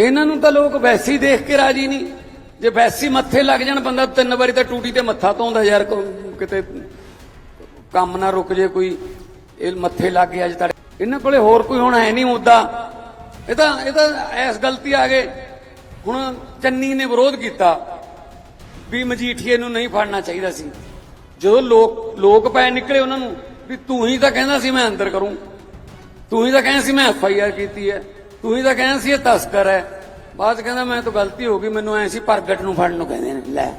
ਇਹਨਾਂ ਨੂੰ ਤਾਂ ਲੋਕ ਵੈਸੀ ਦੇਖ ਕੇ ਰਾਜੀ ਨਹੀਂ। ਜੇ ਵੈਸੀ ਮੱਥੇ ਲੱਗ ਜਾਣ ਬੰਦਾ, ਤਿੰਨ ਵਾਰੀ ਤਾਂ ਟੂਟੀ ਤੇ ਮੱਥਾ ਧੋਂਦਾ ਯਾਰ ਕਿਤੇ ਕੰਮ ਨਾ ਰੁਕ ਜੇ ਕੋਈ, ਇਹ ਮੱਥੇ ਲੱਗ ਗਿਆ ਅੱਜ ਤੜ ਇਹਨਾਂ ਕੋਲੇ ਹੋਰ ਕੋਈ ਹੁਣ ਹੈ ਨਹੀਂ ਮੁੱਦਾ। ਇਹ ਤਾਂ ਇਹ ਤਾਂ ਐਸ ਗਲਤੀ ਆ ਗਏ। ਹੁਣ ਚੰਨੀ ਨੇ ਵਿਰੋਧ ਕੀਤਾ ਵੀ ਮਜੀਠੀਏ ਨੂੰ ਨਹੀਂ ਫੜਨਾ ਚਾਹੀਦਾ ਸੀ। ਜਦੋਂ ਲੋਕ ਲੋਕ ਪੈ ਨਿਕਲੇ ਉਹਨਾਂ ਨੂੰ, ਵੀ ਤੂੰ ਹੀ ਤਾਂ ਕਹਿੰਦਾ ਸੀ ਮੈਂ ਅੰਦਰ ਕਰੂੰ। ਤੂੰ ਹੀ ਤਾਂ ਕਹਿੰਦਾ ਸੀ ਮੈਂ ਐਫ ਆਈ ਆਰ ਕੀਤੀ ਹੈ। ਤੂੰ ਹੀ ਤਾਂ ਕਹਿੰਦਾ ਸੀ ਇਹ ਤਸਕਰ ਹੈ। ਬਾਅਦ 'ਚ ਕਹਿੰਦਾ ਮੈਂ ਤਾਂ ਗਲਤੀ ਹੋ ਗਈ, ਮੈਨੂੰ ਐ ਸੀ ਪ੍ਰਗਟ ਨੂੰ ਫੜਨ ਨੂੰ ਕਹਿੰਦੇ ਨੇ, ਲੈ।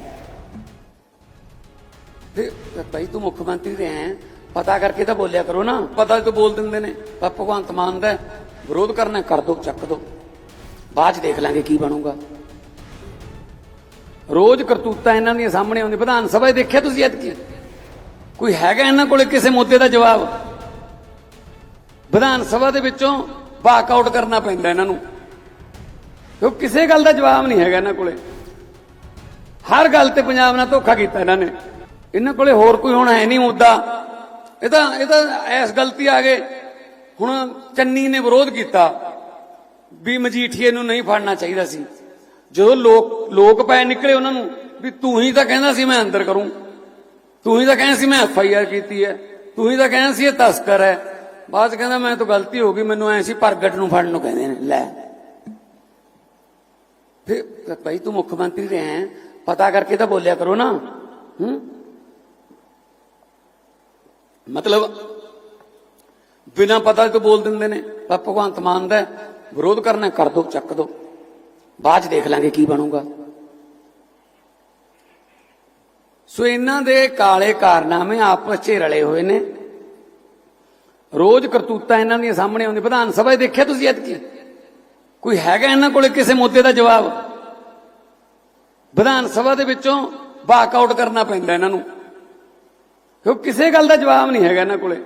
ਤੇ ਭਾਈ ਤੂੰ ਮੁੱਖ ਮੰਤਰੀ ਰਹੇ ਹੈ ਪਤਾ ਕਰਕੇ ਤਾਂ ਬੋਲਿਆ ਕਰੋ ਨਾ। ਪਤਾ ਤਾਂ ਬੋਲ ਦਿੰਦੇ ਨੇ, ਪਰ ਭਗਵੰਤ ਮਾਨ ਦਾ ਵਿਰੋਧ ਕਰਨਾ ਕਰ ਦੋ, ਚੱਕ ਦੋ। ਬਾਅਦ ਚ ਦੇਖ ਲਾਂਗੇ ਕੀ ਬਣੂਗਾ। ਰੋਜ਼ ਕਰਤੂਤਾਂ ਇਹਨਾਂ ਦੀਆਂ ਸਾਹਮਣੇ ਆਉਂਦੀ ਵਿਧਾਨ ਸਭਾ 'ਚ ਦੇਖਿਆ ਤੁਸੀਂ ਅੱਜ ਕੀ ਕੋਈ ਹੈਗਾ ਇਹਨਾਂ ਕੋਲੇ ਕਿਸੇ ਮੁੱਦੇ ਦਾ ਜਵਾਬ? ਵਿਧਾਨ ਸਭਾ ਦੇ ਵਿੱਚੋਂ ਵਾਕ ਆਊਟ ਕਰਨਾ ਪੈਂਦਾ ਇਹਨਾਂ ਨੂੰ। ਕਿਉਂ ਕਿਸੇ ਗੱਲ ਦਾ ਜਵਾਬ ਨਹੀਂ ਹੈਗਾ ਇਹਨਾਂ ਕੋਲੇ। ਹਰ ਗੱਲ ਤੇ ਪੰਜਾਬ ਨਾਲ ਧੋਖਾ ਕੀਤਾ ਇਹਨਾਂ ਨੇ। ਇਹਨਾਂ ਕੋਲੇ ਹੋਰ ਕੋਈ ਹੁਣ ਹੈ ਨਹੀਂ ਮੁੱਦਾ। ਇਹ ਤਾਂ ਇਹ ਤਾਂ ਐਸ ਗਲਤੀ ਆ ਗਏ ਹੁਣ ਚੰਨੀ ਨੇ ਵਿਰੋਧ ਕੀਤਾ ਵੀ ਮਜੀਠੀਏ ਨੂੰ ਨਹੀਂ ਫੜਨਾ ਚਾਹੀਦਾ ਸੀ। ਜਦੋਂ ਲੋਕ ਲੋਕ ਪੈ ਨਿਕਲੇ ਉਹਨਾਂ ਨੂੰ ਵੀ ਤੂੰ ਹੀ ਤਾਂ ਕਹਿੰਦਾ ਸੀ ਮੈਂ ਅੰਦਰ ਕਰੂੰ। ਤੂੰ ਹੀ ਤਾਂ ਕਹਿੰਦਾ ਸੀ ਮੈਂ ਐਫ ਆਈ ਆਰ ਕੀਤੀ ਹੈ। ਤੂੰ ਹੀ ਤਾਂ ਕਹਿੰਦਾ ਸੀ ਇਹ ਤਸਕਰ ਹੈ। ਬਾਅਦ 'ਚ ਕਹਿੰਦਾ ਮੈਂ ਤਾਂ ਗਲਤੀ ਹੋ ਗਈ, ਮੈਨੂੰ ਐ ਸੀ ਪ੍ਰਗਟ ਨੂੰ ਫੜਨ ਨੂੰ ਕਹਿੰਦੇ ਨੇ, ਲੈ। ਫਿਰ ਭਾਈ ਤੂੰ ਮੁੱਖ ਮੰਤਰੀ ਰਿਹਾ ਹੈ, ਪਤਾ ਕਰਕੇ ਤਾਂ ਬੋਲਿਆ ਕਰੋ ਨਾ। ਹੂੰ? ਮਤਲਬ, ਬਿਨਾ ਪਤਾ ਤੋਂ ਬੋਲ ਦਿੰਦੇ ਨੇ, ਪਰ ਭਗਵੰਤ ਮਾਨ ਦਾ ਵਿਰੋਧ ਕਰਨਾ ਕਰ ਦੋ, ਚੱਕ ਦੋ। ਬਾਅਦ ਚ ਦੇਖ ਲਾਂਗੇ ਕੀ ਬਣੂਗਾ। ਸੋ ਇਹਨਾਂ ਦੇ ਕਾਲੇ ਕਾਰਨਾਮੇ ਆਪਸ 'ਚ ਰਲੇ ਹੋਏ ਨੇ। ਰੋਜ਼ ਕਰਤੂਤਾਂ ਇਹਨਾਂ ਦੀਆਂ ਸਾਹਮਣੇ ਆਉਂਦੀ ਵਿਧਾਨ ਸਭਾ 'ਚ ਦੇਖਿਆ ਤੁਸੀਂ ਐਤਕੀ ਕੋਈ ਹੈਗਾ ਇਹਨਾਂ ਕੋਲੇ ਕਿਸੇ ਮੁੱਦੇ ਦਾ ਜਵਾਬ? ਵਿਧਾਨ ਸਭਾ ਦੇ ਵਿੱਚੋਂ ਵਾਕ ਆਊਟ ਕਰਨਾ ਪੈਂਦਾ ਇਹਨਾਂ ਨੂੰ। ਕਿਉਂ ਕਿਸੇ ਗੱਲ ਦਾ ਜਵਾਬ ਨਹੀਂ ਹੈਗਾ ਇਹਨਾਂ ਕੋਲੇ।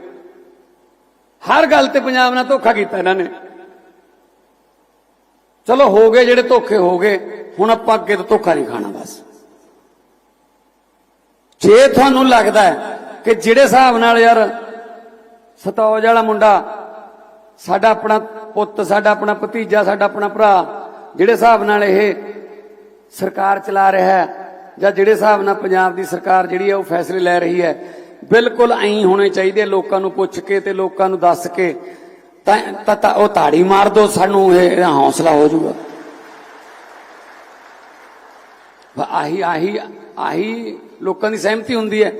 ਹਰ ਗੱਲ ਤੇ ਪੰਜਾਬ ਨਾਲ ਧੋਖਾ ਕੀਤਾ ਇਹਨਾਂ ਨੇ। ਚਲੋ ਹੋ ਗਏ ਜਿਹੜੇ ਧੋਖੇ ਹੋ ਗਏ, ਹੁਣ ਆਪਾਂ ਅੱਗੇ ਤੋਂ ਧੋਖਾ ਨਹੀਂ ਖਾਣਾ ਬਸ। ਜੇ ਤੁਹਾਨੂੰ ਲੱਗਦਾ ਕਿ ਜਿਹੜੇ ਹਿਸਾਬ ਨਾਲ ਯਾਰ ਸਤੌਜ ਵਾਲਾ ਮੁੰਡਾ, ਸਾਡਾ ਆਪਣਾ ਪੁੱਤ, ਸਾਡਾ ਆਪਣਾ ਭਤੀਜਾ, ਸਾਡਾ ਆਪਣਾ ਭਰਾ, ਜਿਹੜੇ ਹਿਸਾਬ ਨਾਲ ਇਹ ਸਰਕਾਰ ਚਲਾ ਰਿਹਾ ਹੈ, ਜਾਂ ਜਿਹੜੇ ਹਿਸਾਬ ਨਾਲ ਪੰਜਾਬ ਦੀ ਸਰਕਾਰ ਜਿਹੜੀ ਹੈ ਉਹ ਫੈਸਲੇ ਲੈ ਰਹੀ ਹੈ, ਬਿਲਕੁਲ ਐਂ ਹੋਣੇ ਚਾਹੀਦੇ ਲੋਕਾਂ ਨੂੰ ਪੁੱਛ ਕੇ ਤੇ ਲੋਕਾਂ ਨੂੰ ਦੱਸ ਕੇ। ਤਾਂ, ਤਾਂ- ਉਹ ਤਾੜੀ ਮਾਰ ਦੋ, ਸਾਨੂੰ ਇਹ ਇਹਦਾ ਹੌਸਲਾ ਹੋ ਜਾਊਗਾ। ਆਹੀ ਆਹੀ ਆਹੀ ਲੋਕਾਂ ਦੀ ਸਹਿਮਤੀ ਹੁੰਦੀ ਹੈ।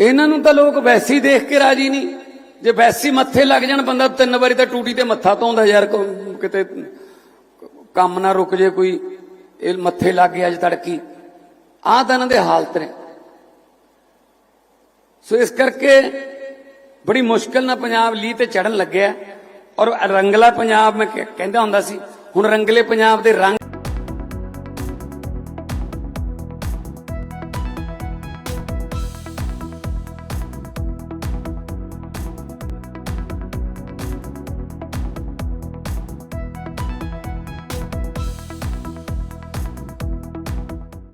ਇਹਨਾਂ ਨੂੰ ਤਾਂ ਲੋਕ ਵੈਸੀ ਦੇਖ ਕੇ ਰਾਜੀ ਨਹੀਂ। ਜੇ ਵੈਸੀ ਮੱਥੇ ਲੱਗ ਜਾਣ, ਬੰਦਾ ਤਿੰਨ ਵਾਰੀ ਤਾਂ ਟੂਟੀ ਤੇ ਮੱਥਾ ਧੋਂਦਾ ਯਾਰ ਕਿਤੇ ਕੰਮ ਨਾ ਰੁਕ ਜੇ ਕੋਈ, ਇਹ ਮੱਥੇ ਲੱਗ ਗਿਆ ਅੱਜ ਤੜਕੀ। ਆਹ ਤਾਂ ਇਹਨਾਂ ਦੇ ਹਾਲਤ ਨੇ। ਸੋ ਇਸ ਕਰਕੇ ਬੜੀ ਮੁਸ਼ਕਲ ਨਾਲ ਪੰਜਾਬ ਲੀ ਤੇ ਚੜਨ ਲੱਗਿਆ। ਔਰ ਰੰਗਲਾ ਪੰਜਾਬ, ਮੈਂ ਕਹਿੰਦਾ ਹੁੰਦਾ ਸੀ, ਹੁਣ ਰੰਗਲੇ ਪੰਜਾਬ ਦੇ ਰੰਗ